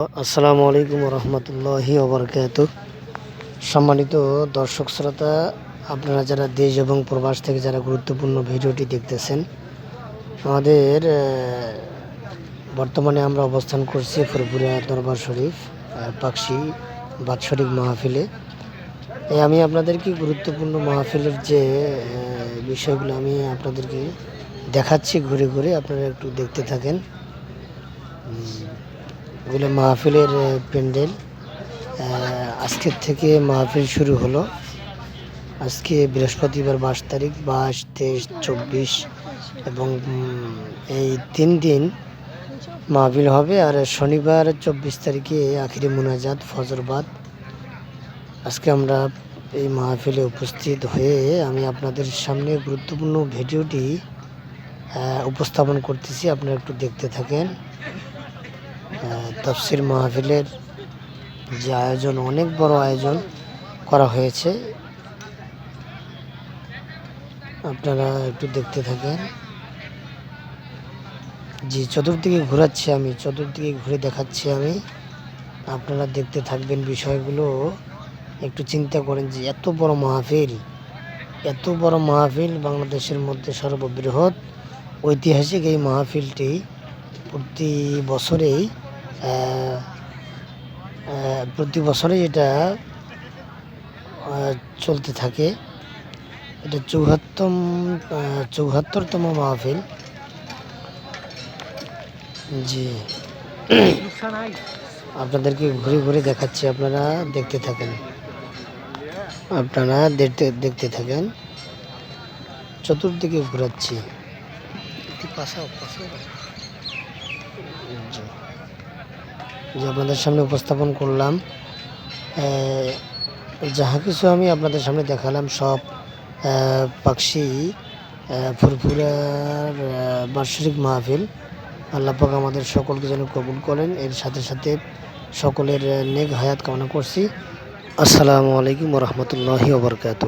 আসসালামু আলাইকুম রহমতুল্লাহি ওবরকাত সম্মানিত দর্শক শ্রোতা, আপনারা যারা দেশ এবং প্রবাস থেকে যারা গুরুত্বপূর্ণ ভিডিওটি দেখতেছেন, আমাদের বর্তমানে আমরা অবস্থান করছি ফুরপুরা দরবার শরীফ পাকশি বাৎসরিক মাহফিলে। আমি আপনাদেরকে গুরুত্বপূর্ণ মাহফিলের যে বিষয়গুলো আমি আপনাদেরকে দেখাচ্ছি ঘুরে ঘুরে, আপনারা একটু দেখতে থাকেন। এগুলো মাহফিলের প্যান্ডেল। আজকের থেকে মাহফিল শুরু হলো। আজকে বৃহস্পতিবার বাইশ তারিখ বাইশ তেইশ চব্বিশ এবং এই তিন দিন মাহফিল হবে। আর শনিবার চব্বিশ তারিখে আখিরি মুনাজাত ফজরবাদ আজকে আমরা এই মাহফিলে উপস্থিত হয়ে আমি আপনাদের সামনে গুরুত্বপূর্ণ ভিডিওটি উপস্থাপন করতেছি। আপনারা একটু দেখতে থাকেন। তাফসির মাহফিলের যে আয়োজন, অনেক বড় আয়োজন করা হয়েছে। আপনারা একটু দেখতে থাকেন। জি, চতুর্দিকে ঘোরাচ্ছি আমি, চতুর্দিকে ঘুরে দেখাচ্ছি আমি। আপনারা দেখতে থাকবেন বিষয়গুলো। একটু চিন্তা করেন যে এত বড় মাহফিল, এত বড় মাহফিল বাংলাদেশের মধ্যে সর্ববৃহৎ। ঐতিহাসিক এই মাহফিলটি প্রতি বছরেই প্রতি বছরেই এটা চলতে থাকে। এটা চৌহাত্তম চৌহাত্তরতম মাহফিল। জি। আপনাদেরকে ঘুরে ঘুরে দেখাচ্ছি, আপনারা দেখতে থাকেন। আপনারা দেখতে দেখতে থাকেন। চতুর্দিকে ঘোরাচ্ছি। জি। যে আপনাদের সামনে উপস্থাপন করলাম যাহা কিছু আমি আপনাদের সামনে দেখালাম সব পাখি ফুরফুরার বার্ষিক মাহফিল আল্লাপাক আমাদের সকলকে যেন কবুল করেন। এর সাথে সাথে সকলের নেক হায়াত কামনা করছি। আসসালামু আলাইকুম রহমতুল্লাহি ওবরকাত